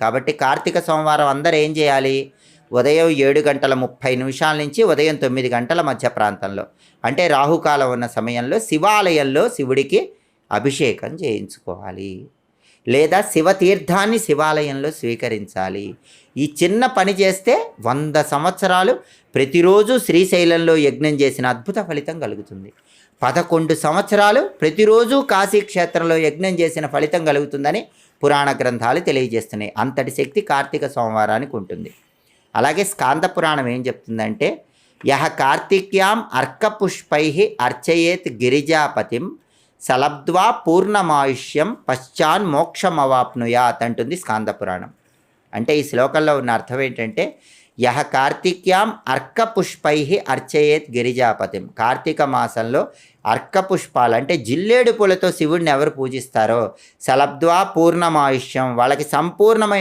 కాబట్టి కార్తీక సోమవారం అందరూ ఏం చేయాలి? ఉదయం ఏడు గంటల ముప్పై నిమిషాల నుంచి ఉదయం తొమ్మిది గంటల మధ్య ప్రాంతంలో అంటే రాహుకాలం ఉన్న సమయంలో శివాలయంలో శివుడికి అభిషేకం చేయించుకోవాలి. లేదా శివతీర్థాన్ని శివాలయంలో స్వీకరించాలి. ఈ చిన్న పని చేస్తే వంద సంవత్సరాలు ప్రతిరోజు శ్రీశైలంలో యజ్ఞం చేసిన అద్భుత ఫలితం కలుగుతుంది. పదకొండు సంవత్సరాలు ప్రతిరోజు కాశీ క్షేత్రంలో యజ్ఞం చేసిన ఫలితం కలుగుతుందని పురాణ గ్రంథాలు తెలియజేస్తున్నాయి. అంతటి శక్తి కార్తీక సోమవారానికి ఉంటుంది. అలాగే స్కాంద పురాణం ఏం చెప్తుందంటే యహ కార్తిక్యాం అర్కపుష్పై అర్చయేత్ గిరిజాపతిం సలబ్ద్వా పూర్ణమాయుష్యం పశ్చాన్ మోక్షమవాప్నుయాత్ అంటుంది స్కాంద పురాణం. అంటే ఈ శ్లోకంలో ఉన్న అర్థం ఏంటంటే యహ కార్తిక్యాం అర్కపుష్పై అర్చయేత్ గిరిజాపతిం. కార్తీక మాసంలో అర్కపుష్పాలు అంటే జిల్లేడు పూలతో శివుడిని ఎవరు పూజిస్తారో? సలబ్ద్వా పూర్ణమాయుష్యం. వాళ్ళకి సంపూర్ణమైన